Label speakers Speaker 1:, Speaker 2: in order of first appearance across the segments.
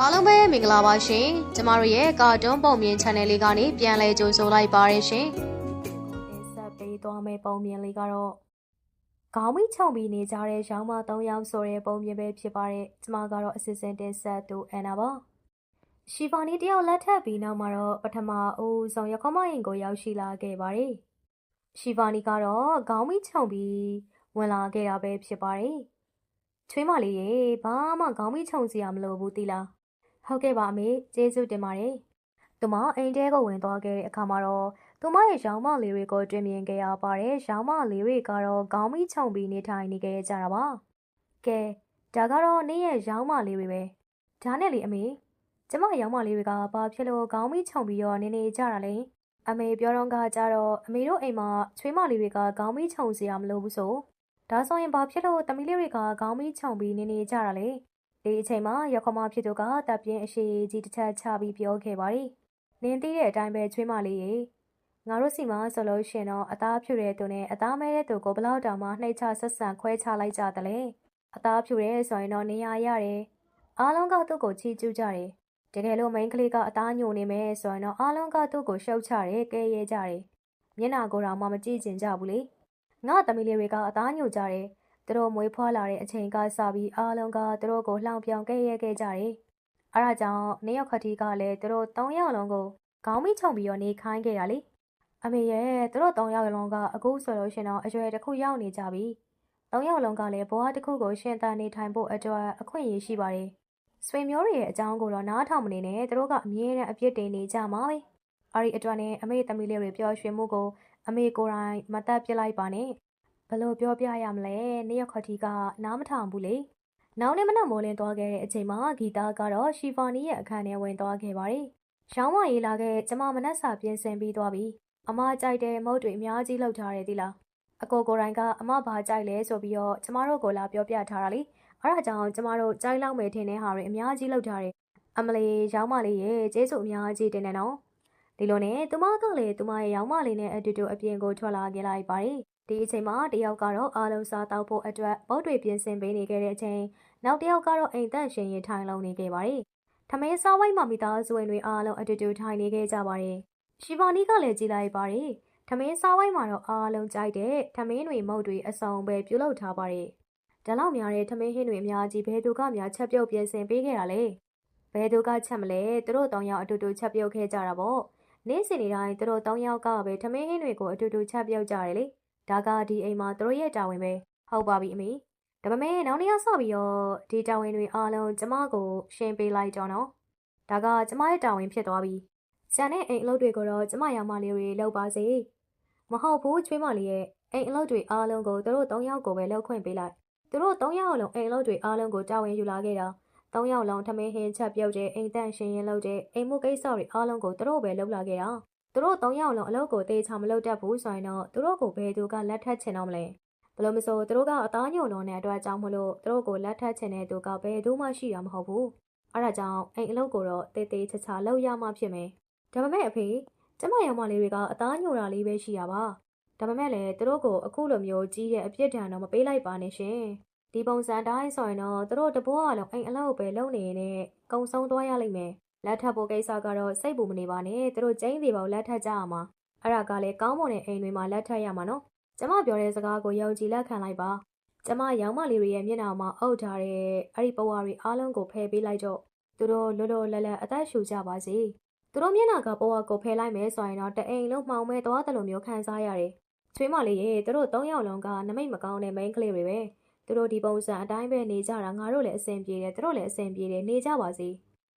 Speaker 1: အားလုံးပဲမင်္ဂလာပါရှင်ကျမတို့ရဲ့ကာတွန်းပုံမြင် channel လေးကနေပြန်လည်ကြိုဆိုလိုက်ပါရရှင်တင်ဆက်ပေးသွားမယ့်ပုံမြင်လေးကတော့ခေါင်းမိချုံပြီးနေကြတဲ့ရောင်းမ၃ယောက်ဆိုတဲ့ပုံမြင်ပဲဖြစ်ပါတယ်ကျမကတော့ assistant တင်ဆက်သူအန်နာပါရှီဖာနီတယောက်လက်ထပ်ပြီးနောက်မှာတော့ပထမအဦးဆုံးရခမရင်ကိုရောက်ရှိလာခဲ့ပါတယ်ရှီဖာနီကတော့ခေါင်းမိချုံပြီးဝင်လာခဲ့တာပဲဖြစ်ပါတယ်ချွေးမလေးရေဘာမှခေါင်းမိချုံစီရမလို့ဘူးတိလား ဟုတ်ကဲ့ပါအမေကျေးဇူးတင်ပါတယ်။သူမအိမ်တဲကိုဝင်သွားခဲ့တဲ့အခါမှာတော့သူမရဲ့ရောင်မလေးတွေကိုတွေ့မြင်ခဲ့ရပါတယ်။ရောင်မလေးတွေကတော့ခေါင်းမိချုံပြီးနေထိုင်နေခဲ့ကြတာပါ။ကဲဒါကတော့နေ့ရဲ့ရောင်မလေးတွေပဲ။ဒါနဲ့လေအမေကျမရောင်မလေးတွေကဘာဖြစ်လို့ခေါင်းမိချုံပြီးတော့နေနေကြတာလဲ။အမေပြောတော့ကကြတော့အမေတို့အိမ်မှာချွေးမလေးတွေကခေါင်းမိချုံစရာမလိုဘူးဆို။ဒါဆိုရင်ဘာဖြစ်လို့သမီးလေးတွေကခေါင်းမိချုံပြီးနေနေကြတာလဲ။ ဒီအချိန်မှာရခမဖြစ်သူကတပ်ပြင်းအရှိကြီးတစ်ချက်ချပြီးပြောခဲ့ပါတယ်။နင်းသိတဲ့အတိုင်းပဲချွေးမလေးရေငါတို့စီမှာဆိုလို့ရှင်တော့အသားဖြူတဲ့သူနဲ့အသားမဲတဲ့သူကိုဘလောက်တောင်မှနှိတ်ချဆက်ဆံခွဲခြားလိုက်ကြတယ်လေ။အသားဖြူတဲ့ဆိုရင်တော့နေရရတယ်။အားလုံးကသူ့ကိုချီးကျူးကြတယ်။တကယ်လို့မိန်းကလေးကအသားညိုနေမယ်ဆိုရင်တော့အားလုံးကသူ့ကိုရှုတ်ချတယ်ကဲရဲကြတယ်။မျက်နာကိုယ်တော်မှမကြည့်ကျင်ကြဘူးလေ။ငါသမီးလေးတွေကအသားညိုကြတယ်။ သူတို့မွေးဖွားလာတဲ့အချိန်ကစပြီးအားလုံးကသူတို့ကိုလှောင်ပြောင်ခဲ့ရဲခဲ့ကြတယ်။အဲဒါကြောင့်နေရောက်ခတိကလည်းသူတို့၃ယောက်လုံးကိုခေါင်းမိချုံပြီးတော့နေခိုင်းခဲ့တာလေ။အမေရဲ့သူတို့၃ယောက်လုံးကအခုဆိုလို့ရှင်တော့အရွယ်တစ်ခုရောက်နေကြပြီ။၃ယောက်လုံးကလည်းဘဝတစ်ခုကိုရှင်သန်နေထိုင်ဖို့အတွက်အခွင့်အရေးရှိပါတယ်။ဆွေမျိုးတွေရဲ့အကြောင်းကိုတော့နားထောင်မနေနဲ့သူတို့ကအမြဲတမ်းအပြစ်တင်နေကြမှာပဲ။အဲဒီအတွက်နဲ့အမေသမီးလေးတွေပျော်ရွှင်မှုကိုအမေကိုယ်တိုင်မတတ်ပြစ်လိုက်ပါနဲ့။ ဘယ်လိုပြောပြရမလဲနေ့ရက်ခတိကနားမထောင်ဘူးလေနောက်နေ့မနက်မိုးလင်းသွားခဲ့တဲ့အချိန်မှာဂီတာကတော့ရှီဖာနီရဲ့အခန်းထဲဝင်သွားခဲ့ပါတယ်ရောင်းမရေးလာခဲ့ကျမမနက်စာပြင်ဆင်ပြီးသွားပြီအမကြိုက်တဲ့မုတ်တွေအများကြီးလောက်ထားတယ်ဒီလားအကိုကိုယ်တိုင်ကအမဘာကြိုက်လဲဆိုပြီးတော့ကျမတို့ကိုလာပြောပြထားတာလေအဲ့ဒါကြောင့်ကျမတို့ကြိုက်လောက်မယ်ထင်တဲ့ဟာတွေအများကြီးလောက်ထားတယ်အမလေးရောင်းမလေးရဲ့ကျေးဇူးအများကြီးတင်တယ်နော်ဒီလိုနဲ့သူမကလည်းသူမရဲ့ရောင်းမလေးနဲ့အတူတူအပြင်ကိုထွက်လာခဲ့လိုက်ပါတယ် ဒီအချိန်မှာတယောက်ကတော့အားလုံးစားတောက်ဖို့အတွက်ဘုတ်တွေပြင်ဆင်ပေးနေခဲ့တဲ့အချိန်နောက်တစ်ယောက်ကတော့အိမ်သက်ရှင်ရင်ထိုင်လုံးနေခဲ့ပါတယ်။ထမင်းစားဝိုင်းမှာမိသားစုဝင်တွေအားလုံးအတူတူထိုင်နေခဲ့ကြပါတယ်။ရှီဗာနီကလည်းကြည်လိုက်ပါတယ်။ထမင်းစားဝိုင်းမှာတော့အားလုံးကြိုက်တဲ့ထမင်းတွေမုတ်တွေအစုံပဲပြုလုပ်ထားပါတယ်။ဒါလောက်များတဲ့ထမင်းဟင်းတွေအများကြီးဘယ်သူကများချက်ပြုတ်ပြင်ဆင်ပေးခဲ့တာလဲ။ဘယ်သူကချက်မလဲသူတို့တောင်ယောက်အတူတူချက်ပြုတ်ခဲ့ကြတာပေါ့။နေ့စဉ်နေ့တိုင်းသူတို့တောင်ယောက်ကပဲထမင်းဟင်းတွေကိုအတူတူချက်ပြုတ်ကြတယ်လေ။ ဒါကဒီအိမ်မှာသူတို့ရဲ့တာဝန်ပဲဟုတ်ပါပြီအမေဒါပေမဲ့နောက်နေ့ကစပြီးတော့ဒီတာဝန်တွေအားလုံးကျမကိုရှင်းပေးလိုက်တော့နော်ဒါကကျမရဲ့တာဝန်ဖြစ်သွားပြီကျန်တဲ့အိမ်အလုပ်တွေကိုတော့ကျမရောင်မလေးတွေလုပ်ပါစေမဟုတ်ဘူးချွေးမလေးရဲ့အိမ်အလုပ်တွေအားလုံးကိုသူတို့၃ယောက်ကိုပဲလုပ်ခွင့်ပေးလိုက်သူတို့၃ယောက်လုံးအိမ်အလုပ်တွေအားလုံးကိုတာဝန်ယူလာခဲ့တာ၃ယောက်လုံးထမင်းဟင်းချက်ပြုတ်တဲ့အိမ်တန့်ရှင်ရင်လုပ်တဲ့အိမ်မှုကိစ္စတွေအားလုံးကိုသူတို့ပဲလုပ်လာခဲ့တာ သူတို့၃ယောက်လုံးအလုပ်ကိုတေချာမလုပ်တတ်ဘူးဆိုရင်တော့သူတို့ကိုဘယ်သူကလက်ထပ်ချင်တော့မလဲဘလို့မဆိုသူတို့ကအသားညိုလုံးတဲ့အတွက်ကြောင့်မလို့သူတို့ကိုလက်ထပ်ချင်တဲ့သူကဘယ်သူမှရှိတာမဟုတ်ဘူးအဲဒါကြောင့်အိမ်အလုပ်ကိုတော့တေးသေးချာချာလုပ်ရမှဖြစ်မယ်ဒါပေမဲ့အဖေကျမရောင်မလေးတွေကအသားညိုတာလေးပဲရှိရပါဒါပေမဲ့လည်းသူတို့ကိုအခုလိုမျိုးကြီးတဲ့အပြစ်ဒဏ်တော့မပေးလိုက်ပါနဲ့ရှင်ဒီပုံစံတိုင်းဆိုရင်တော့သူတို့တဘောအလုံးအိမ်အလုပ်ပဲလုပ်နေရင်ကုံဆုံးသွားရလိမ့်မယ် လက်ထပ်ဖို့ကိစ္စကတော့စိတ်ပူမနေပါနဲ့သူတို့ကျင်းသေးပါကိုလက်ထပ်ကြရမှာအဲ့ဒါကလည်းကောင်းမွန်တဲ့အိမ်တွေမှာလက်ထပ်ရမှာနော်ကျမပြောတဲ့စကားကိုယုံကြည်လက်ခံလိုက်ပါကျမရောင်မလေးတွေရဲ့မျက်နှာမှာအုပ်ထားတဲ့အဲ့ဒီပဝါတွေအားလုံးကိုဖယ်ပေးလိုက်တော့သူတို့လွတ်လွတ်လပ်လပ်အသက်ရှူကြပါစေသူတို့မျက်နှာကပဝါကိုဖယ်လိုက်မယ်ဆိုရင်တော့တအိမ်လုံးမှောင်မဲသွားတယ်လို့မျိုးခံစားရတယ်ချွေးမလေးရဲ့သူတို့၃ယောက်လုံးကနမိတ်မကောင်းတဲ့မိန်းကလေးတွေပဲသူတို့ဒီပုံစံအတိုင်းပဲနေကြတာငါတို့လည်းအဆင်ပြေတယ်သူတို့လည်းအဆင်ပြေတယ်နေကြပါစေ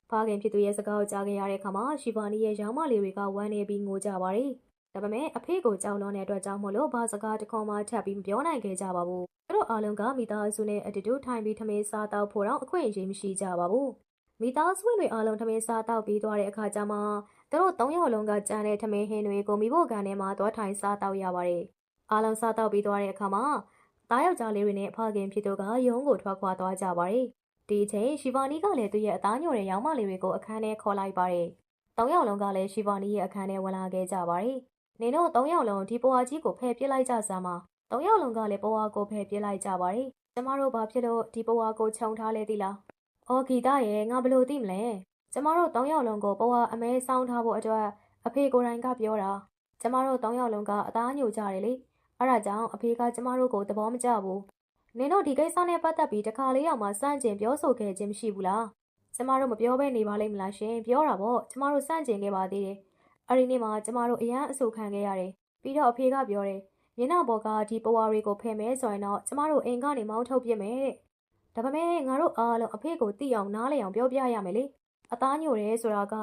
Speaker 1: ဖခင်ဖြစ်သူရဲ့စကားကိုကြားခဲ့ရတဲ့အခါမှာရှီဗာနီရဲ့ရောင်မလေးတွေကဝမ်းနေပြီးငိုကြပါတယ်။ဒါပေမဲ့အဖေကိုကြောက်လွန်တဲ့အတွက်ကြောင့်မလို့ဘာစကားတစ်ခွန်မှထပ်ပြီးမပြောနိုင်ခဲ့ကြပါဘူး။သူတို့အားလုံးကမိသားစုနဲ့အတူတူထိုင်ပြီးထမင်းစားတောက်ဖို့တော့အခွင့်အရေးမရှိကြပါဘူး။မိသားစုဝင်တွေအားလုံးထမင်းစားတောက်ပြီးသွားတဲ့အခါကျမှသူတို့၃ယောက်လုံးကကြံတဲ့ထမင်းဟင်းတွေကိုမိဖို့ကန်ထဲမှာသွားထိုင်စားတောက်ရပါတယ်။အားလုံးစားတောက်ပြီးသွားတဲ့အခါမှာတားယောက်ျားလေးတွေနဲ့ဖခင်ဖြစ်သူကရုံးကိုထွက်ခွာသွားကြပါတယ်။ ဒီအချိန်ရှီဗာနီကလည်းသူ့ရဲ့အသားညိုတဲ့ရောင်မလေးတွေကိုအခန်းထဲခေါ်လိုက်ပါတယ်။သုံးယောက်လုံးကလည်းရှီဗာနီရဲ့အခန်းထဲဝင်လာခဲ့ကြပါတယ်။နင်တို့သုံးယောက်လုံးဒီပွားကြီးကိုဖယ်ပစ်လိုက်ကြစမ်းပါ။သုံးယောက်လုံးကလည်းပွားကိုဖယ်ပစ်လိုက်ကြပါတယ်။ကျမတို့ဘာဖြစ်လို့ဒီပွားကိုခြုံထားလဲသိလား။။အော်ဂီတရဲ့ငါဘယ်လို့သိမလဲ။ကျမတို့၃ယောက်လုံးကိုဘဝအမဲဆောင်းထားဖို့အတွက်အဖေကိုယ်တိုင်ကပြောတာ။ကျမတို့၃ယောက်လုံးကအသားညိုကြတယ်လေ။အဲ့ဒါကြောင့်အဖေကကျမတို့ကိုသဘောမကျဘူး။ နင်တို့ဒီကိစ္စနဲ့ပတ်သက်ပြီးတခါလေးတော့မှစန့်ကျင်ပြောဆိုခဲ့ခြင်းမရှိဘူးလား။ကျမတို့မပြောဘဲနေပါလိမ့်မလားရှင်။ပြောတာပေါ့။ကျမတို့စန့်ကျင်ခဲ့ပါသေးတယ်။အဲ့ဒီနေ့မှာကျမတို့အရန်အဆူခံခဲ့ရတယ်။ပြီးတော့အဖေကပြောတယ်။မျက်နှာပေါ်ကဒီပဝါတွေကိုဖယ်မဲဆိုရင်တော့ကျမတို့အိမ်ကနေမောင်းထုတ်ပြစ်မယ်တဲ့။ဒါပေမဲ့ငါတို့အားလုံးအဖေကိုသိအောင်နားလည်အောင်ပြောပြရမယ်လေ။အသားညိုတယ်ဆိုတာက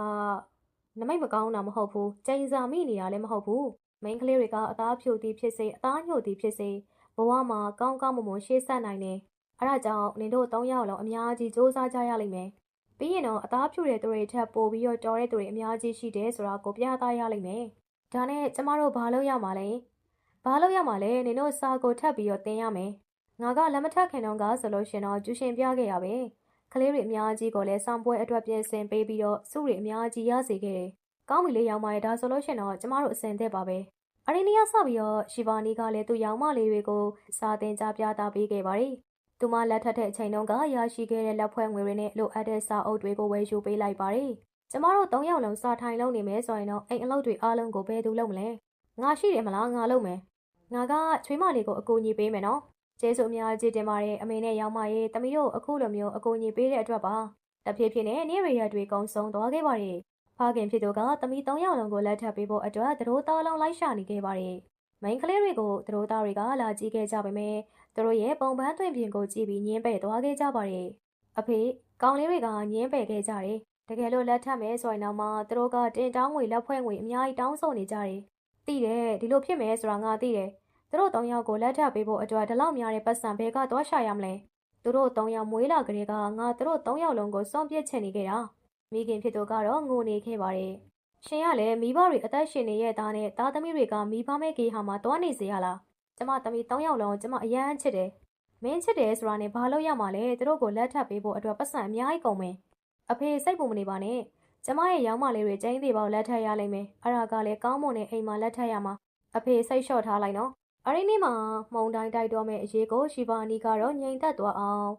Speaker 1: နမိတ်မကောင်းတာမဟုတ်ဘူး။ကြိမ်စာမိနေတာလည်းမဟုတ်ဘူး။မိန်းကလေးတွေကအသားဖြူသည်ဖြစ်စေအသားညိုသည်ဖြစ်စေ ဘဝမှာကောင်းကောင်းမွန်မွန်ရှေ့ဆက်နိုင်တယ်။အဲဒါကြောင့်နင်တို့၃ယောက်လုံးအများကြီးစူးစမ်းကြရလိမ့်မယ်။ပြီးရင်တော့အသားဖြူတဲ့သူတွေထက်ပိုပြီးတော့တော်တဲ့သူတွေအများကြီးရှိတယ်ဆိုတာကိုပြသရလိမ့်မယ်။ဒါနဲ့ကျမတို့ဘာလုပ်ရမှာလဲ။ဘာလုပ်ရမှာလဲနင်တို့စာကိုထပ်ပြီးတော့သင်ရမယ်။ငါကလက်မထပ်ခင်တော့ကဆိုလို့ရှင်တော့ကျူရှင်ပြခဲ့ရပဲ။ကလေးတွေအများကြီးကိုလည်းဆောင်ပွဲအတွက်ပြင်ဆင်ပေးပြီးတော့စုတွေအများကြီးရစေခဲ့တယ်။ကောင်းပြီလေရောင်မရဲ့ဒါဆိုလို့ရှင်တော့ကျမတို့အစင်သက်ပါပဲ။ အရင်နေ့ကစပြီးတော့ရှီဗာနီကလည်းသူ့ရောင်မလေးတွေကိုစာသင်ကြားပြသပေးခဲ့ပါတယ်။သူမလက်ထပ်တဲ့အချိန်တုန်းကရရှိခဲ့တဲ့လက်ဖွဲ့ငွေတွေနဲ့လိုအပ်တဲ့စာအုပ်တွေကိုဝယ်ယူပေးလိုက်ပါတယ်။ကျမတို့၃ယောက်လုံးစာထိုင်လုပ်နေမယ်ဆိုရင်တော့အိမ်အလုပ်တွေအားလုံးကိုဘယ်သူလုပ်မလဲ။ငါရှိတယ်မလားငါလုပ်မယ်။ငါကချွေးမလေးကိုအကူအညီပေးမယ်နော်။ကျေးဇူးအများကြီးတင်ပါတယ်အမေနဲ့ရောင်မရဲ့တမီးတို့အခုလိုမျိုးအကူအညီပေးတဲ့အတွက်ပါ။တဖြည်းဖြည်းနဲ့နေရရတွေကုံဆုံးသွားခဲ့ပါတယ်။ ဖခင်ဖြစ်သူကတမီး၃ယောက်လုံးကိုလက်ထပ်ပေးဖို့အတွက်သတို့သားလုံးလိုက်ရှာနေခဲ့ပါတယ်။မိန်းကလေးတွေကိုသတို့သားတွေကလာကြည့်ခဲ့ကြပေမဲ့သူတို့ရဲ့ပုံပန်းသွင်းပြင်ကိုကြည့်ပြီးညင်းပယ်သွားခဲ့ကြပါတယ်။အဖေကောင်လေးတွေကညင်းပယ်ခဲ့ကြတယ်။တကယ်လို့လက်ထပ်မယ်ဆိုရင်တော့မှသူတို့ကတင်တောင်းငွေလက်ဖွဲ့ငွေအများကြီးတောင်းဆိုနေကြတယ်။သိတယ်ဒီလိုဖြစ်မယ်ဆိုတာငါသိတယ်။သူတို့၃ယောက်ကိုလက်ထပ်ပေးဖို့အတွက်ဒီလောက်များတဲ့ပတ်စံဘဲကသွားရှာရမလဲ။သူတို့၃ယောက်မွေးလာကလေးကငါသူတို့၃ယောက်လုံးကိုစွန့်ပစ်ချင်နေခဲ့တာ။ မိခင်ဖြစ်သူကတော့ငိုနေခဲ့ပါတယ်။ရှင်ကလည်းမိဘတွေအသက်ရှင်နေရဲ့သားနဲ့သားသမီးတွေကမိဘမဲ့ကေဟာမှာတွားနေစေရလား။ကျမသမီး၃ယောက်လုံးကျမအယမ်းချစ်တယ်။မင်းချစ်တယ်ဆိုတာနဲ့ဘာလို့ရမှာလဲသူတို့ကိုလက်ထပ်ပေးဖို့အတွက်ပတ်စံအများကြီးကုန်မယ်။အဖေစိတ်ပူမနေပါနဲ့။ကျမရဲ့ရောင်းမလေးတွေကျင်းသေးပေါက်လက်ထပ်ရလိမ့်မယ်။အဲ့ဒါကလည်းကောင်းမွန်တဲ့အိမ်မှာလက်ထပ်ရမှာ။အဖေစိတ်လျှော့ထားလိုက်နော်။အဲ့ဒီနေ့မှာမှုံတိုင်းတိုက်တော့မဲ့အရေးကိုရှီဗာနီကတော့ငြိမ်သက်သွားအောင်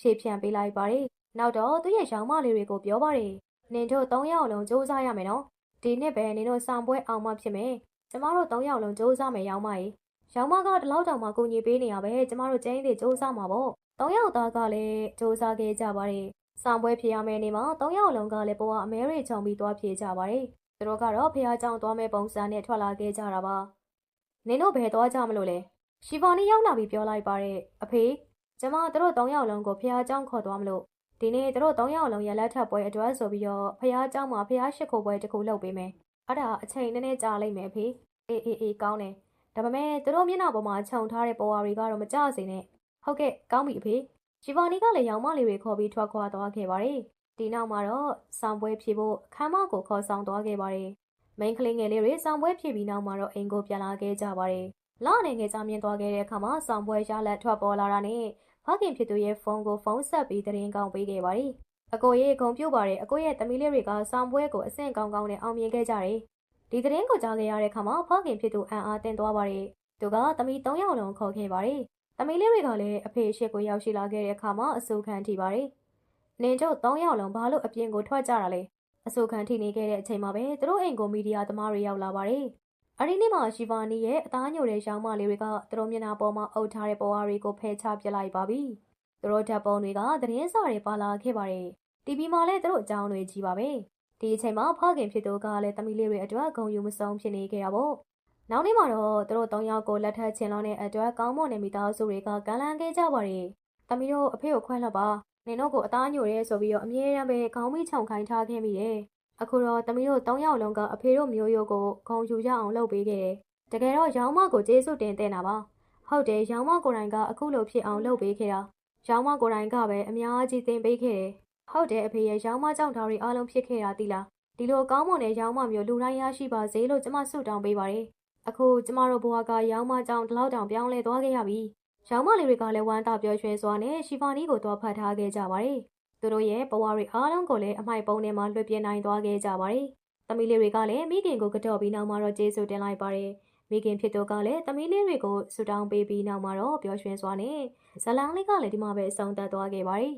Speaker 1: ဖြည့်ဖြန့်ပေးလိုက်ပါတယ်။ နောက်တော့သူ့ရဲ့ရောင်မလေးတွေကိုပြောပါတယ်နင်တို့၃ယောက်လုံးစူးစမ်းရမယ်နော်ဒီနှစ်ပဲနင်တို့ဆောင်ပွဲအောင်မဖြစ်မယ်ကျမတို့၃ယောက်လုံးစူးစမ်းမယ်ရောင်မကြီးရောင်မကတလောက်တောင်မှကူညီပေးနေရပဲကျမတို့ကျင်းသေးစူးစမ်းမှာပေါ့၃ယောက်သားကလည်းစူးစမ်းခဲ့ကြပါတယ်ဆောင်ပွဲဖြစ်ရမယ့်နေ့မှာ၃ယောက်လုံးကလည်းပေါ်ကအမဲရိချုံပြီးသွားဖြေကြပါတယ်သူတို့ကတော့ဖះကြောင်သွားမဲ့ပုံစံနဲ့ထွက်လာခဲ့ကြတာပါနင်တို့ဘယ်သွားကြမလို့လဲရှီဗော်နီရောက်လာပြီးပြောလိုက်ပါတဲ့အဖေကျမတို့၃ယောက်လုံးကိုဖះကြောင်ခေါ်သွားမလို့ ဒီနေ့တို့၃ယောက်လုံးရလက်ထပ်ပွဲအတွက်ဆိုပြီးတော့ဖះเจ้าမှာဖះရှိခိုးပွဲတစ်ခုလုပ်ပေးမယ်အဲ့ဒါအချိန်နည်းနည်းကြာလိမ့်မယ်အဖေအေးအေးအေးကောင်းတယ်ဒါပေမဲ့သူတို့မျက်နှာပေါ်မှာခြုံထားတဲ့ပေါ်ဝါတွေကတော့မကြစေနဲ့ဟုတ်ကဲ့ကောင်းပြီအဖေဂျီဗာနီကလည်းရောင်မလေးတွေခေါ်ပြီးထွက်ခွာသွားခဲ့ပါတယ်ဒီနောက်မှာတော့ဆောင်ပွဲဖြေဖို့ခမ်းမကိုခေါ်ဆောင်သွားခဲ့ပါတယ်မိန်းကလေးငယ်လေးတွေဆောင်ပွဲဖြေပြီးနောက်မှာတော့အိမ်ကိုပြန်လာခဲ့ကြပါတယ်လာနေငယ်စားမြင်သွားခဲ့တဲ့အခါမှာဆောင်ပွဲရလက်ထွက်ပေါ်လာတာနဲ့ ဖခင်ဖြစ်သူရဲ့ဖုန်းကိုဖုန်းဆက်ပြီးသတင်းကောင်းပေးခဲ့ပါတယ်အကိုရဲ့ဂုံပြုတ်ပါတယ်အကိုရဲ့သမီးလေးတွေကဆောင်ပွဲကိုအဆင့်ကောင်းကောင်းနဲ့အောင်မြင်ခဲ့ကြတယ်ဒီသတင်းကိုကြားခဲ့ရတဲ့အခါမှာဖခင်ဖြစ်သူအန်အားတင်သွားပါတယ်။သူကသမီး၃ယောက်လုံးခေါ်ခဲ့ပါတယ်။သမီးလေးတွေကလည်းအဖေရှိကိုရောက်ရှိလာခဲ့တဲ့အခါမှာအဆူခံထိပါတယ်။နင်တို့၃ယောက်လုံးဘာလို့အပြင်ကိုထွက်ကြတာလဲ။အဆူခံထိနေခဲ့တဲ့အချိန်မှာပဲသူတို့အိမ်ကိုမီဒီယာသမားတွေရောက်လာပါတယ်။ အဲဒီနေ့မှာရှီဗာနီရဲ့အသားညိုတဲ့ရောင်မလေးတွေကသူတို့မျက်နှာပေါ်မှာအုပ်ထားတဲ့ပေါ်ဝါတွေကိုဖယ်ချပစ်လိုက်ပါပြီ။သူတို့ဓာတ်ပုံတွေကသတင်းစာတွေပါလာခဲ့ပါတယ်။ TV မှာလည်းသူတို့အကြောင်းတွေကြီးပါပဲ။ဒီအချိန်မှာဖခင်ဖြစ်သူကလည်းသမီးလေးတွေအတွက်ဂုံယူမဆုံးဖြစ်နေခဲ့တာပေါ့နောက်နေ့မှာတော့သူတို့၃ယောက်ကိုလက်ထပ်ချင်လို့တဲ့အတွက်ကောင်းမွန်တဲ့မိသားစုတွေကကမ်းလှမ်းခဲ့ကြပါတယ်သမီးတို့အဖေကိုခွဲလှပ်ပါနင်တို့ကိုအသားညိုရဲဆိုပြီးတော့အမြဲတမ်းပဲခေါင်းမိချုံခိုင်းထားခဲ့မိတယ် အခုတော့သမီးတို့၃ယောက်လုံးကအဖေတို့မျိုးရိုးကိုဂုံယူရအောင်လုပ်ပေးခဲ့တယ်တကယ်တော့ရောင်းမကိုကျေးဇူးတင်တဲ့နာပါဟုတ်တယ်ရောင်းမကိုယ်တိုင်ကအခုလိုဖြစ်အောင်လုပ်ပေးခဲ့တာရောင်းမကိုယ်တိုင်ကပဲအများကြီးသင်ပေးခဲ့တယ်ဟုတ်တယ်အဖေရဲ့ရောင်းမကြောင့်ဒါတွေအားလုံးဖြစ်ခဲ့တာတိလားဒီလိုကောင်းမွန်တဲ့ရောင်းမမျိုးလူတိုင်းရရှိပါစေလို့ကျမဆုတောင်းပေးပါတယ်အခုကျမတို့ဘဝကရောင်းမကြောင့်ဒီလောက်တောင်ပြောင်းလဲသွားခဲ့ရပြီရောင်းမလေးတွေကလည်းဝမ်းသာပျော်ရွှင်စွာနဲ့ရှီဖာနီကိုတော့ဖတ်ထားခဲ့ကြပါတယ် သူတို့ရဲ့ဘဝတွေအားလုံးကိုလည်းအမိုက်ပုံထဲမှာလွှတ်ပြနိုင်သွားခဲ့ကြပါတယ်သမီးလေးတွေကလည်းမိခင်ကိုကတော့ပြီးနောက်မှာတော့ကျေးဇူးတင်လိုက်ပါတယ်မိခင်ဖြစ်သူကလည်းသမီးလေးတွေကိုဆုတောင်းပေးပြီးနောက်မှာတော့ပျော်ရွှင်စွာနဲ့ဇလန်းလေးကလည်းဒီမှာပဲအဆုံးသတ်သွားခဲ့ပါတယ်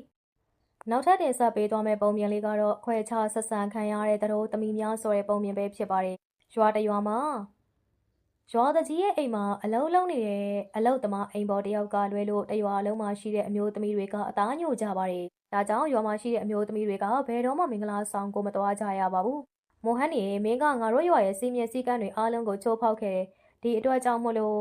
Speaker 1: နောက်ထပ်တင်ဆက်ပေးသွားမယ့်ပုံမြင်လေးကတော့ခွဲခြားဆက်ဆံခံရတဲ့သတို့သမီးများဆိုတဲ့ပုံမြင်ပဲဖြစ်ပါတယ်။ရွာတစ်ရွာမှာရွာတကြီးရဲ့အိမ်မှာအလုံးလုံးနေတဲ့အလုတ်သမားအိမ်ပေါ်တစ်ယောက်ကလွဲလို့တရွာလုံးမှာရှိတဲ့အမျိုးသမီးတွေကအသားညိုကြပါတယ်။ ဒါကြောင့်ရွာမှာရှိတဲ့အမျိုးသမီးတွေကဘယ်တော့မှမင်္ဂလာဆောင်ကိုမတော်ကြရပါဘူး။မိုဟန်နေမင်းကငါတို့ရွာရဲ့စီမင်းစည်းကမ်းတွေအားလုံးကိုချိုးဖောက်ခဲ့တယ်။ဒီအတွက်ကြောင့်မို့လို့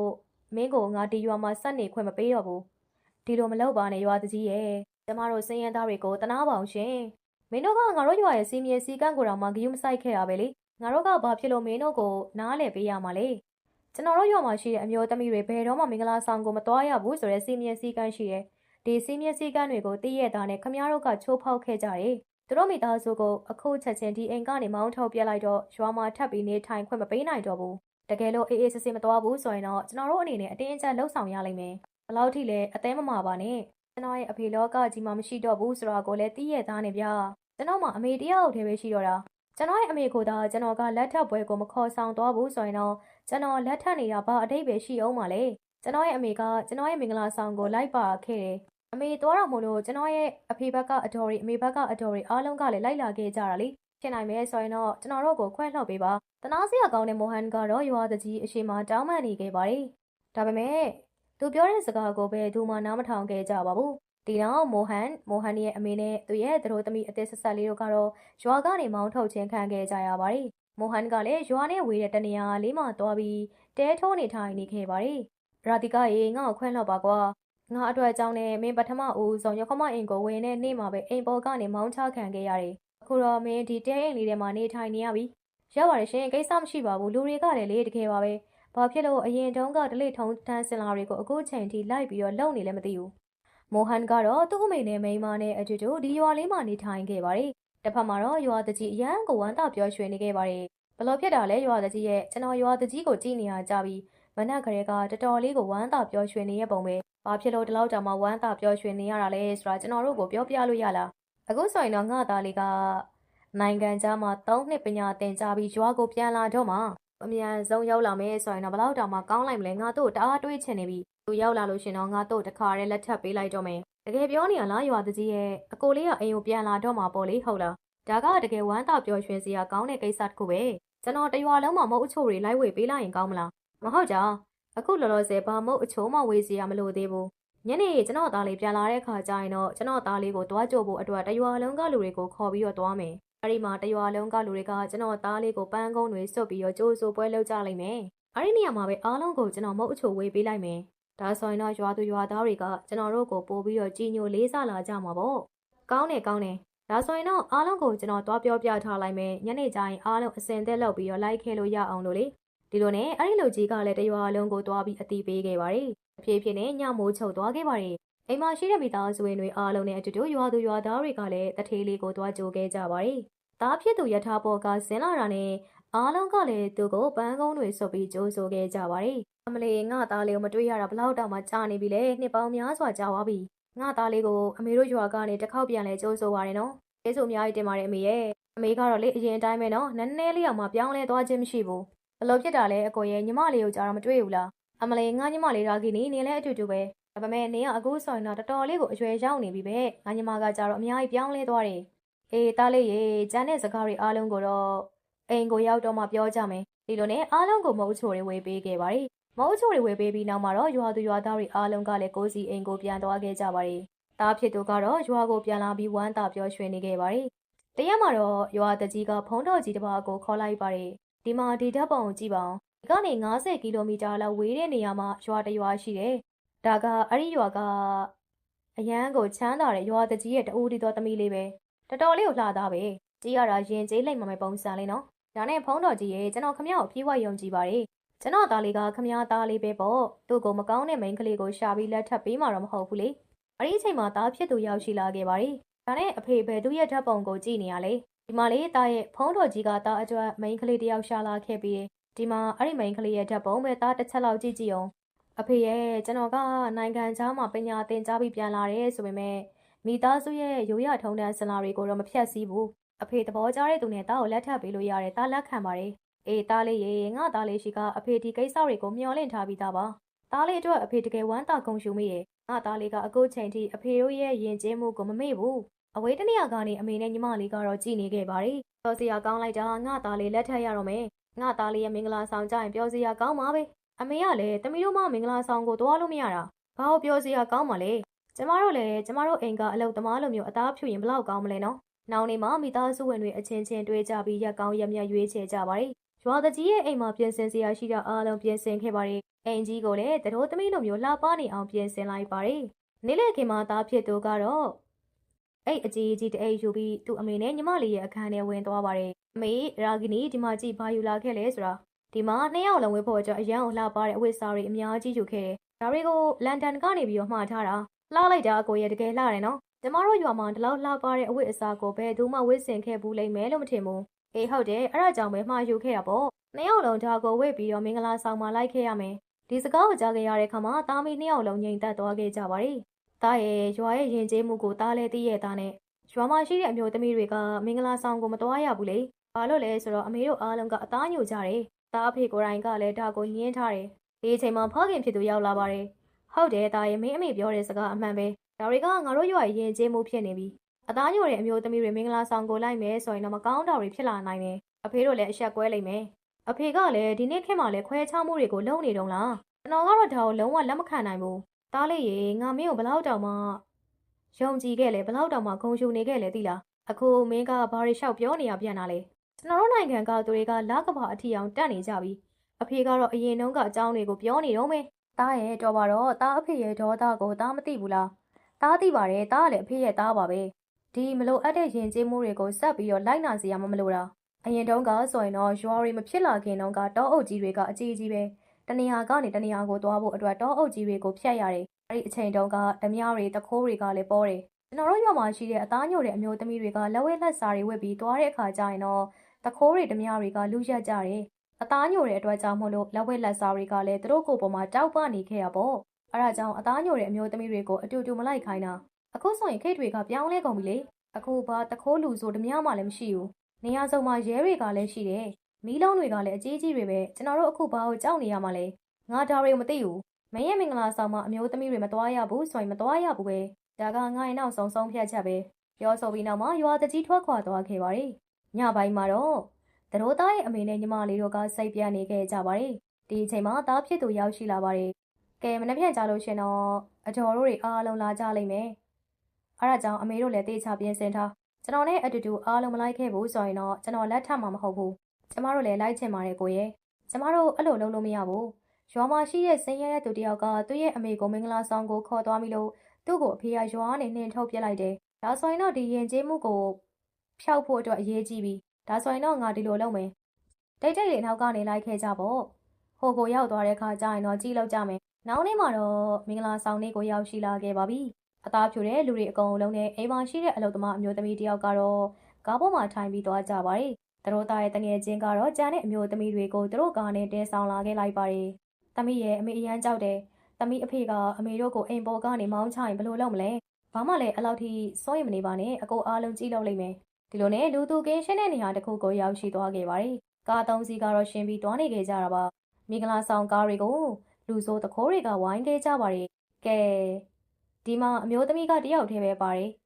Speaker 1: မင်းကိုငါဒီရွာမှာဆက်နေခွင့်မပေးတော့ဘူး။ဒီလိုမလုပ်ပါနဲ့ရွာတကြီးရဲ့ကျမတို့စင်းရဲသားတွေကိုတနာပါအောင်ရှင်။မင်းတို့ကငါတို့ရွာရဲ့စီမင်းစည်းကမ်းကိုတော့မှဂယုမဆိုင်ခဲ့တာပဲလေ။ငါတို့ကဘာဖြစ်လို့မင်းတို့ကိုနားလည်ပေးရမှာလဲ။ကျွန်တော်တို့ရွာမှာရှိတဲ့အမျိုးသမီးတွေဘယ်တော့မှမင်္ဂလာဆောင်ကိုမတော်ရဘူးဆိုတဲ့စီမင်းစည်းကမ်းရှိတယ်။ ဒီစီမင်းစည်းကမ်းတွေကိုတည့်ရတာနဲ့ခမည်းတော်ကချိုးဖောက်ခဲ့ကြတယ်။သူတို့မိသားစုကိုအခုချက်ချင်းဒီအိမ်ကနေမောင်းထုတ်ပြလိုက်တော့ရွာမှာထပ်ပြီးနေထိုင်ခွင့်မပေးနိုင်တော့ဘူး။တကယ်လို့အေးအေးဆေးဆေးမတော်ဘူးဆိုရင်တော့ကျွန်တော်တို့အနေနဲ့အတင်းအကျပ်လှုပ်ဆောင်ရလိမ့်မယ်။ဘယ်လောက်ထိလဲအသေးမမှာပါနဲ့။ကျွန်တော်ရဲ့အဖေလောကကြီးမှာမရှိတော့ဘူးဆိုတာကိုလည်းသိရသားနေဗျာ။ကျွန်တော်မှအမေတယောက်တည်းပဲရှိတော့တာ။ကျွန်တော်ရဲ့အမေကိုသာကျွန်တော်ကလက်ထပ်ပွဲကိုမခေါ်ဆောင်သွားဘူးဆိုရင်တော့ကျွန်တော်လက်ထပ်နေတာဘာအတိတ်ပဲရှိအောင်ပါလေ။ကျွန်တော်ရဲ့အမေကကျွန်တော်ရဲ့မင်္ဂလာဆောင်ကိုလိုက်ပါခဲ့တယ်။ အမေသွားတော့မို့လို့ကျွန်တော်ရဲ့အဖေဘက်ကအတော်ရီအမေဘက်ကအတော်ရီအားလုံးကလည်းလိုက်လာခဲ့ကြတာလေ။ဖြစ်နိုင်မယ်ဆိုရင်တော့ကျွန်တော်တို့ကိုခွဲလှော့ပေးပါ။တနာစရာကောင်းတဲ့မိုဟန်ကတော့ရွာတကြီးအရှိမတောင်းပန်နေခဲ့ပါတယ်။ဒါပေမဲ့သူပြောတဲ့စကားကိုပဲသူမှနားမထောင်ခဲ့ကြပါဘူး။ဒီတော့မိုဟန်မိုဟန်ရဲ့အမေနဲ့သူရဲ့သတို့သမီးအသက်ဆက်ဆက်လေးတို့ကတော့ရွာကနေမောင်းထုတ်ခြင်းခံခဲ့ကြရပါတယ်။မိုဟန်ကလည်းရွာနဲ့ဝေးတဲ့တနေရာလေးမှသွားပြီးတဲထိုးနေထိုင်နေခဲ့ပါတယ်။ရာတိကရေငါ့ကိုခွင့်လောက်ပါကွာ။ ငါအတွက်အကြောင်းနဲ့မင်းပထမဦးဆုံးရခမအင်ကိုဝင်တဲ့နေ့မှာပဲအိမ်ပေါ်ကနေမောင်းချခံခဲ့ရတယ်။အခုတော့မင်းဒီတဲအိမ်လေးထဲမှာနေထိုင်နေရပြီ။ရောက်ပါတယ်ရှင်ကိစ္စမရှိပါဘူးလူတွေကလည်းလေတကယ်ပါပဲ။ဘာဖြစ်လို့အရင်တုန်းကဒလိထုံတန်းစင်လာတွေကိုအခုချိန်ထိလိုက်ပြီးတော့လုံနေလည်းမသိဘူး။မိုဟန်ကတော့သူ့အမေနဲ့မိန်းမနဲ့အတူတူဒီရွာလေးမှာနေထိုင်ခဲ့ပါတယ်။တစ်ဖက်မှာတော့ရွာတကြီးအရန်ကိုဝမ်းသာပျော်ရွှင်နေခဲ့ပါတယ်။ဘလို့ဖြစ်တာလဲရွာတကြီးရဲ့ကျွန်တော်ရွာတကြီးကိုကြည့်နေရကြပြီးမနက်ကလေးကတော်တော်လေးကိုဝမ်းသာပျော်ရွှင်နေရပုံပဲ။ ဘာဖြစ်လို့ဒီလောက်တောင်မှဝမ်းသာပျော်ရွှင်နေရတာလဲဆိုတာကျွန်တော်တို့ကိုပြောပြလို့ရလား။အခုဆိုရင်တော့ငါသားလေးကနိုင်ငံခြားမှာ၃နှစ်ပညာသင်ကြားပြီးရွာကိုပြန်လာတော့မှအမြန်ဆုံးရောက်လာမယ်ဆိုရင်တော့ဘလောက်တောင်မှကောင်းလိုက်မလဲငါတို့တအားတွေးချင်နေပြီသူရောက်လာလို့ရှင်တော့ငါတို့တခါတည်းလက်ထပ်ပေးလိုက်တော့မယ်တကယ်ပြောနေရလားရွာတကြီးရဲ့အကိုလေးကအိမ်ကိုပြန်လာတော့မှာပေါ့လေဟုတ်လားဒါကတကယ်ဝမ်းသာပျော်ရွှင်စရာကောင်းတဲ့ကိစ္စတစ်ခုပဲကျွန်တော်တရွာလုံးမှာမုတ်အချို့တွေလိုက်ဝေပေးလိုက်ရင်ကောင်းမလားမဟုတ်ကြ အခုလောလောဆယ်ဘာမုတ်အချို့မှဝေစီရမလို့သေးဘူးညနေကျွန်တော်သားလေးပြန်လာတဲ့ခါကျရင်တော့ကျွန်တော်သားလေးကိုတွားကြို့ဖို့အတွက်တရွာလုံးကလူတွေကိုခေါ်ပြီးတော့တွားမယ်အဲ့ဒီမှာတရွာလုံးကလူတွေကကျွန်တော်သားလေးကိုပန်းကုန်းတွေစွတ်ပြီးတော့ကြိုးစိုးပွဲလုပ်ကြလိမ့်မယ်အဲ့ဒီနေရာမှာပဲအားလုံးကိုကျွန်တော်မုတ်အချို့ဝေပေးလိုက်မယ်ဒါဆိုရင်တော့ရွာသူရွာသားတွေကကျွန်တော်တို့ကိုပို့ပြီးတော့ကြီးညိုလေးစားလာကြမှာပေါ့ကောင်းတယ်ကောင်းတယ်ဒါဆိုရင်တော့အားလုံးကိုကျွန်တော်တွားပြောပြထားလိုက်မယ်ညနေကျရင်အားလုံးအစင်သက်လောက်ပြီးတော့လိုက်ခဲလို့ရအောင်လို့လေ ဒီလိုနဲ့အဲ့ဒီလူကြီးကလည်းတရွာလုံးကိုတွားပြီးအတိပေးခဲ့ပါတယ်အပြေးပြေးနဲ့ညမိုးချုပ်သွားခဲ့ပါတယ်အိမ်မှာရှိတဲ့မိသားစုဝင်တွေအားလုံးနဲ့အတူတူရွာသူရွာသားတွေကလည်းတထေးလေးကိုတွားကြိုခဲ့ကြပါတယ်သားဖြစ်သူယထာပေါ်ကဆင်းလာတာနဲ့အားလုံးကလည်းသူ့ကိုပန်းကုန်းတွေဆုပ်ပြီးကြိုးဆိုခဲ့ကြပါတယ်အမလေးငါသားလေးကိုမတွေ့ရတာဘလောက်တောင်မှကြာနေပြီလေနှစ်ပေါင်းများစွာကြာသွားပြီငါသားလေးကိုအမေတို့ရွာကနေတစ်ခေါက်ပြန်လဲကြိုးဆိုပါတယ်နော်ကျေးဇူးအများကြီးတင်ပါတယ်အမေရဲ့အမေကတော့လေအရင်တိုင်းပဲနော်နည်းနည်းလေးအောင်မှပြောင်းလဲသွားခြင်းမရှိဘူး ဘလို့ဖြစ်တာလဲအကိုရဲ့ညီမလေးကိုကြာတော့မတွေ့ဘူးလားအမလေးငါညီမလေးရာဂီနီနေလဲအတူတူပဲဒါပေမဲ့နေကအခုဆိုရင်တော့တော်တော်လေးကိုအရွယ်ရောက်နေပြီပဲငါညီမကကြာတော့အများကြီးပြောင်းလဲသွားတယ်အေးတားလေးရေကျန်တဲ့စကားတွေအားလုံးကိုတော့အိမ်ကိုရောက်တော့မှပြောကြမယ်ဒီလိုနဲ့အားလုံးကိုမဟုတ်ချိုတွေဝေပေးခဲ့ပါတယ်မဟုတ်ချိုတွေဝေပေးပြီးနောက်မှာတော့ရွာသူရွာသားတွေအားလုံးကလည်းကိုစီအိမ်ကိုပြန်သွားခဲ့ကြပါတယ်တားဖြစ်သူကတော့ရွာကိုပြန်လာပြီးဝမ်းသာပျော်ရွှင်နေခဲ့ပါတယ်တရက်မှာတော့ရွာတကြီးကဖုံးတော်ကြီးတစ်ပါးကိုခေါ်လိုက်ပါတယ် ဒီမှာဒီဓာတ်ပုံကိုကြည့်ပါဦးဒီကနေ90ကီလိုမီတာလောက်ဝေးတဲ့နေရာမှာရွာတစ်ရွာရှိတယ်ဒါကအဲ့ဒီရွာကအရန်ကိုချမ်းသာတဲ့ရွာတကြီးရဲ့တူတီတော်သမီးလေးပဲတော်တော်လေးကိုလှသားပဲကြည့်ရတာရင်ကျေးလိမ့်မမယ်ပုံစံလေးနော်ဒါနဲ့ဖုံးတော်ကြီးရဲ့ကျွန်တော်ခမရကိုပြေးဝယုံကြည်ပါတယ်ကျွန်တော်သားလေးကခမရသားလေးပဲပေါ့သူ့ကိုမကောင်းတဲ့မိန်းကလေးကိုရှာပြီးလက်ထပ်ပေးမှာတော့မဟုတ်ဘူးလေအဲ့ဒီအချိန်မှာသားဖြစ်သူရောက်ရှိလာခဲ့ပါတယ်ဒါနဲ့အဖေပဲသူ့ရဲ့ဓာတ်ပုံကိုကြည့်နေရလေ ဒီမှာလေသားရဲ့ဖုံးတော်ကြီးကသားအတွက်မိန်းကလေးတယောက်ရှာလာခဲ့ပြီးဒီမှာအဲ့ဒီမိန်းကလေးရဲ့ဓာတ်ပုံပဲသားတစ်ချက်လောက်ကြည့်ကြည့်အောင်အဖေရဲ့ကျွန်တော်ကနိုင်ငံခြားမှာပညာသင်ကြားပြီးပြန်လာတယ်ဆိုပေမဲ့မိသားစုရဲ့ရိုးရထုံးတမ်းစင်လာတွေကိုတော့မဖြတ်စည်းဘူးအဖေသဘောကျတဲ့သူနဲ့တားကိုလက်ထပ်ပေးလို့ရတယ်တားလက်ခံပါတယ်အေးတားလေးရေငါသားလေးရှိကအဖေဒီကိစ္စတွေကိုမျှော်လင့်ထားပြီးသားပါတားလေးအတွက်အဖေတကယ်ဝမ်းသာဂုဏ်ယူမိတယ်ငါသားလေးကအခုချိန်ထိအဖေတို့ရဲ့ယဉ်ကျေးမှုကိုမမေ့ဘူး အဝေးတနေရာကနေအမေနဲ့ညီမလေးကတော့ကြည်နေခဲ့ပါတယ်ပြောစရာကောင်းလိုက်တာငါသားလေးလက်ထပ်ရတော့မယ်ငါသားလေးရဲ့မင်္ဂလာဆောင်ကြရင်ပြောစရာကောင်းပါပဲအမေကလည်းတမီတို့မမင်္ဂလာဆောင်ကိုသွားလို့မရတာဘာလို့ပြောစရာကောင်းမှလဲကျမတို့လည်းကျမတို့အိမ်ကအလုပ်သမားလိုမျိုးအသားဖြူရင်ဘလောက်ကောင်းမလဲနော်နောင်နေမှာမိသားစုဝင်တွေအချင်းချင်းတွေ့ကြပြီးရက်ကောင်းရက်မြတ်ရွေးချယ်ကြပါတယ်ရွာတကြီးရဲ့အိမ်မှာပြင်ဆင်စရာရှိတာအားလုံးပြင်ဆင်ခဲ့ပါတယ်အိမ်ကြီးကိုလည်းတတော်သမီးလိုမျိုးလှပနေအောင်ပြင်ဆင်လိုက်ပါတယ်နေ့လည်ခင်မှာသားဖြစ်သူကတော့ အဲ့အကြီးကြီးတအိတ်ယူပြီးသူ့အမေနဲ့ညီမလေးရဲ့အခန်းထဲဝင်သွားပါတယ်အမေရာဂီနီဒီမှာကြည့်ဘာယူလာခဲ့လဲဆိုတာဒီမှာနှစ်ယောက်လုံးဝေးဖို့အတွက်အရန်ကိုလှပတဲ့အဝတ်စားတွေအများကြီးယူခဲ့တယ်ဒါတွေကိုလန်ဒန်ကနေပြီးတော့မှားထားတာလှလိုက်တာကိုရဲ့တကယ်လှတယ်နော်ကျမတို့ရွာမှာဒီလောက်လှပတဲ့အဝတ်အစားကိုဘယ်သူမှဝတ်ဆင်ခဲ့ဘူးလိမ့်မယ်လို့မထင်ဘူးအေးဟုတ်တယ်အဲ့ဒါကြောင့်ပဲမှားယူခဲ့တာပေါ့နှစ်ယောက်လုံးဒါကိုဝတ်ပြီးတော့မင်္ဂလာဆောင်မှာလိုက်ခဲ့ရမယ်ဒီစကားကိုကြားခဲ့ရတဲ့ခါမှာတာမီနှစ်ယောက်လုံးငြိမ်သက်သွားခဲ့ကြပါတယ် တားရဲ့ရွာရဲ့ရင်ကျေးမှုကိုတားလဲသိရဲ့သားနဲ့ရွာမှာရှိတဲ့အမျိုးသမီးတွေကမင်္ဂလာဆောင်ကိုမတော်ရဘူးလေဘာလို့လဲဆိုတော့အမေတို့အားလုံးကအသားညိုကြတယ်တားအဖေကိုယ်တိုင်ကလည်းဒါကိုညှင်းထားတယ်ဒီအချိန်မှာဖခင်ဖြစ်သူရောက်လာပါတယ်ဟုတ်တယ်တားရဲ့မင်းအမေပြောတဲ့စကားအမှန်ပဲဒါတွေကငါတို့ရွာရဲ့ရင်ကျေးမှုဖြစ်နေပြီအသားညိုတဲ့အမျိုးသမီးတွေမင်္ဂလာဆောင်ကိုလိုက်မယ်ဆိုရင်တော့မကောင်းတာတွေဖြစ်လာနိုင်တယ်အဖေတို့လည်းအဆက်ကွဲလိမ့်မယ်အဖေကလည်းဒီနေ့ခေတ်မှာလည်းခွဲခြားမှုတွေကိုလုပ်နေတုံးလားကျွန်တော်ကတော့ဒါကိုလုံးဝလက်မခံနိုင်ဘူး တားလေးရေငါမင်းကိုဘလောက်တောင်မှယုံကြည်ခဲ့လေဘလောက်တောင်မှဂုံရှူနေခဲ့လေသိလားအခုမင်းကဘာတွေလျှောက်ပြောနေရပြန်တာလဲကျွန်တော်တို့နိုင်ငံကသူတွေကလကဘာအထီအောင်တက်နေကြပြီအဖေကတော့အရင်တုန်းကအကြောင်းတွေကိုပြောနေတော့မယ်တားရဲ့တော်ပါတော့တားအဖေရဲ့ဒေါသကိုတားမသိဘူးလားတားသိပါတယ်တားကလည်းအဖေရဲ့တားပါပဲဒီမလို့အပ်တဲ့ရင်ကျေးမှုတွေကိုစက်ပြီးတော့လိုက်နာစီရမမလို့တာအရင်တုန်းကဆိုရင်တော့ရွာတွေမဖြစ်လာခင်တုန်းကတောအုပ်ကြီးတွေကအကြီးကြီးပဲ တနေရာကနေတနေရာကိုသွားဖို့အတွက်တောအုပ်ကြီးတွေကိုဖျက်ရတယ်အဲ့ဒီအချိန်တုန်းကဓမြတွေတခိုးတွေကလည်းပေါ်တယ်ကျွန်တော်တို့ရွာမှာရှိတဲ့အသားညိုတဲ့အမျိုးသမီးတွေကလက်ဝဲလက်စာတွေဝတ်ပြီးသွားတဲ့အခါကျရင်တော့တခိုးတွေဓမြတွေကလူရက်ကြတယ်အသားညိုတဲ့အတွက်ကြောင့်မို့လို့လက်ဝဲလက်စာတွေကလည်းသူတို့ကိုယ်ပေါ်မှာတောက်ပနေခဲ့ရပေါ့အဲ့ဒါကြောင့်အသားညိုတဲ့အမျိုးသမီးတွေကိုအတူတူမလိုက်ခိုင်းတာအခုဆိုရင်ခိတ်တွေကပြောင်းလဲကုန်ပြီလေအခုဘာတခိုးလူဆိုဓမြမှလည်းမရှိဘူးနေရာစုံမှာရဲတွေကလည်းရှိတယ် မီးလုံးတွေကလည်းအကြီးကြီးတွေပဲကျွန်တော်တို့အခုဘာကိုကြောက်နေရမှာလဲငါဒါတွေကိုမသိဘူးမင်းရဲ့မင်္ဂလာဆောင်မှာအမျိုးသမီးတွေမသွားရဘူးဆိုရင်မသွားရဘူးပဲဒါကငါ့ရဲ့နောက်ဆုံးဆုံးဖြတ်ချက်ပဲပြောဆိုပြီးနောက်မှာရွာတကြီးထွက်ခွာသွားခဲ့ပါတယ်ညပိုင်းမှာတော့တရိုးသားရဲ့အမေနဲ့ညီမလေးတို့ကစိတ်ပြတ်နေခဲ့ကြပါတယ်ဒီအချိန်မှာသားဖြစ်သူရောက်ရှိလာပါတယ်ကဲမနေ့ပြန်ကြလို့ရှင်တော့အတော်တို့တွေအားလုံးလာကြလိမ့်မယ်အဲဒါကြောင့်အမေတို့လည်းတေချာပြင်ဆင်ထားကျွန်တော်နဲ့အတူတူအားလုံးမလိုက်ခဲ့ဘူးဆိုရင်တော့ကျွန်တော်လက်ထပ်မှာမဟုတ်ဘူး ကျမတို့လည်းလိုက်ချင်ပါတယ်ကိုရဲ့ကျမတို့အဲ့လိုလုပ်လို့မရဘူးရွာမှာရှိတဲ့ဆင်းရဲတဲ့သူတယောက်ကသူ့ရဲ့အမေကိုမင်္ဂလာဆောင်ကိုခေါ်သွားပြီလို့သူ့ကိုအဖေကရွာကနေနှင်ထုတ်ပြစ်လိုက်တယ်ဒါဆိုရင်တော့ဒီရင်ကျေးမှုကိုဖျောက်ဖို့အတွက်အရေးကြီးပြီဒါဆိုရင်တော့ငါဒီလိုလုပ်မယ်တိတ်တိတ်လေးနောက်ကနေလိုက်ခဲ့ကြပေါ့ဟိုကိုရောက်သွားတဲ့အခါကျရင်တော့ကြည့်လောက်ကြမယ်နောက်နေ့မှာတော့မင်္ဂလာဆောင်နေ့ကိုရောက်ရှိလာခဲ့ပါပြီအသားဖြူတဲ့လူတွေအကုန်လုံးနဲ့အိမ်မှာရှိတဲ့အလုပ်သမားအမျိုးသမီးတယောက်ကတော့ကားပေါ်မှာထိုင်ပြီးသွားကြပါတယ်။ သူတို့သားရဲ့တငယ်ချင်းကတော့ကြံတဲ့အမျိုးသမီးတွေကိုသူတို့ကားနဲ့တင်းဆောင်လာခဲ့လိုက်ပါတယ်။သမီးရဲ့အမေအရန်ကြောက်တယ်။သမီးအဖေကအမေတို့ကိုအိမ်ပေါ်ကနေမောင်းချရင်ဘယ်လိုလုပ်မလဲ။ဘာမှလည်းအလောက်ထိစိုးရင်မနေပါနဲ့အကိုအားလုံးကြည့်လို့လိမ့်မယ်။ဒီလိုနဲ့လူသူကင်းရှင်းတဲ့နေရာတစ်ခုကိုရောက်ရှိသွားခဲ့ပါတယ်။ကားသုံးစီးကတော့ရှင်းပြီးသွားနေခဲ့ကြတာပါ။မိဂလာဆောင်ကားတွေကိုလူဆိုးတခိုးတွေကဝိုင်းခဲ့ကြပါတယ်။ကဲဒီမှာအမျိုးသမီးကတယောက်တည်းပဲပါတယ်။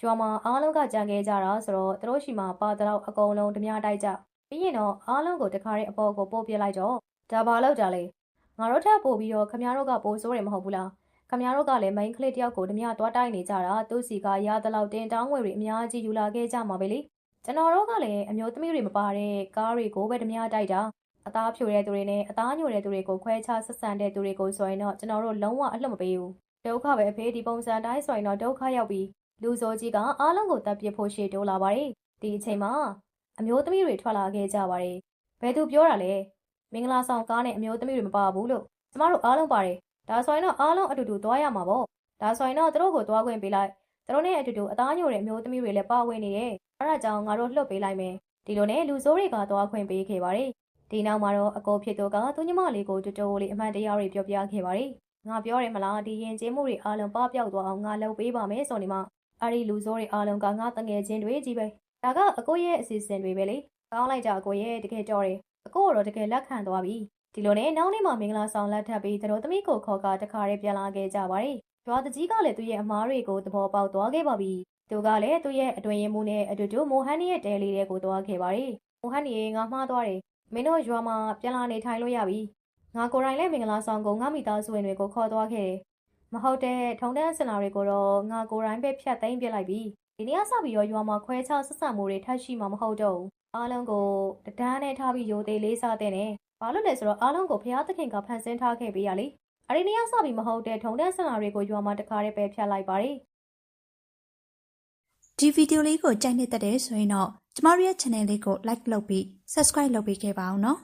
Speaker 1: ရွာမှာအားလုံးကကြံခဲ့ကြတာဆိုတော့သူတို့ရှိမှာပါတော့အကုန်လုံးဓမြတိုက်ကြ။ပြီးရင်တော့အားလုံးကိုတခါတည်းအပေါ်ကိုပို့ပြလိုက်တော့ဒါဘာလောက်ကြလဲ။ငါတို့ထပ်ပို့ပြီးတော့ခမ ्या တို့ကပို့စိုးတယ်မဟုတ်ဘူးလား။ခမ ्या တို့ကလည်းမိန်းကလေးတယောက်ကိုဓမြသွားတိုက်နေကြတာသူ့စီကရသလောက်တင်တောင်းငွေတွေအများကြီးယူလာခဲ့ကြမှာပဲလေ။ကျွန်တော်တို့ကလည်းအမျိုးသမီးတွေမပါတဲ့ကားတွေကိုပဲဓမြတိုက်တာ။အသားဖြိုတဲ့သူတွေနဲ့အသားညိုတဲ့သူတွေကိုခွဲခြားဆက်ဆံတဲ့သူတွေကိုဆိုရင်တော့ကျွန်တော်တို့လုံးဝအလှမပေးဘူးဒုက္ခပဲအဖေဒီပုံစံတိုင်းဆိုရင်တော့ဒုက္ခရောက်ပြီး လူစောကြီးကအားလုံးကိုတပ်ပစ်ဖို့ရှေ့တိုးလာပါတယ်ဒီအချိန်မှာအမျိုးသမီးတွေထွက်လာခဲ့ကြပါတယ်ဘယ်သူပြောတာလဲမင်္ဂလာဆောင်ကားနဲ့အမျိုးသမီးတွေမပါဘူးလို့ကျမတို့အားလုံးပါတယ်ဒါဆိုရင်တော့အားလုံးအတူတူသွားရမှာပေါ့ဒါဆိုရင်တော့သူတို့ကိုသွားခွင့်ပေးလိုက်သူတို့နဲ့အတူတူအသားညိုတဲ့အမျိုးသမီးတွေလည်းပါဝင်နေတယ်အဲဒါကြောင့်ငါတို့လှုပ်ပေးလိုက်မယ်ဒီလိုနဲ့လူစိုးတွေကသွားခွင့်ပေးခဲ့ပါတယ်ဒီနောက်မှာတော့အကိုဖြစ်သူကသူညီမလေးကိုတူတူလေးအမှန်တရားတွေပြောပြခဲ့ပါတယ်ငါပြောတယ်မလားဒီရင်ကျေးမှုတွေအားလုံးပပျောက်သွားအောင်ငါလုပ်ပေးပါမယ်ဆိုနေမှ အဲ့ဒီလူစိုးတွေအားလုံးကငါတငယ်ချင်းတွေကြီးပဲဒါကအကိုရဲ့အစီအစဉ်တွေပဲလေကောင်းလိုက်ကြအကိုရဲ့တကယ်တော်တယ်အကိုကတော့တကယ်လက်ခံသွားပြီဒီလိုနဲ့နောက်နေ့မှမင်္ဂလာဆောင်လက်ထပ်ပြီးသူတို့သမီးကိုခေါ်ကတခါရဲပြန်လာခဲ့ကြပါတယ်ရွာတကြီးကလည်းသူ့ရဲ့အမားတွေကိုသဘောပေါက်သွားခဲ့ပါပြီတသူကလည်းသူ့ရဲ့အတွင်ရင်မှုနဲ့အတူတူမိုဟန်နီရဲ့တဲလေးတွေကိုသွားခဲ့ပါတယ်မိုဟန်နီရေငါမှားသွားတယ်မင်းတို့ရွာမှာပြန်လာနေထိုင်လို့ရပြီငါကိုယ်တိုင်လည်းမင်္ဂလာဆောင်ကိုငါမိသားစုဝင်တွေကိုခေါ်သွားခဲ့တယ် မဟုတ်တဲ့ထုံတန်းစင်လာတွေကိုတော့ငါကိုယ်တိုင်ပဲဖြတ်သိမ်းပြစ်လိုက်ပြီဒီနေ့ကစပြီးတော့ရွာမှာခွဲခြားဆက်ဆံမှုတွေထပ်ရှိမှာမဟုတ်တော့ဘူးအားလုံးကိုတဒန်းနဲ့ထားပြီးရိုသေးလေးစားတဲ့နဲ့ဘာလို့လဲဆိုတော့အားလုံးကိုဖျားသခင်ကဖန်ဆင်းထားခဲ့ပေးရလေအဲ့ဒီနေ့ကစပြီးမဟုတ်တဲ့ထုံတန်းစင်လာတွေကိုရွာမှာတခါတည်းပဲဖြတ်လိုက်ပါတယ်
Speaker 2: ဒီဗီဒီယိုလေးကိုကြိုက်နေတဲ့တဲ့ဆိုရင်တော့ကျမတို့ရဲ့ channel လေးကို like လုပ်ပြီး subscribe လုပ်ပေးခဲ့ပါအောင်နော်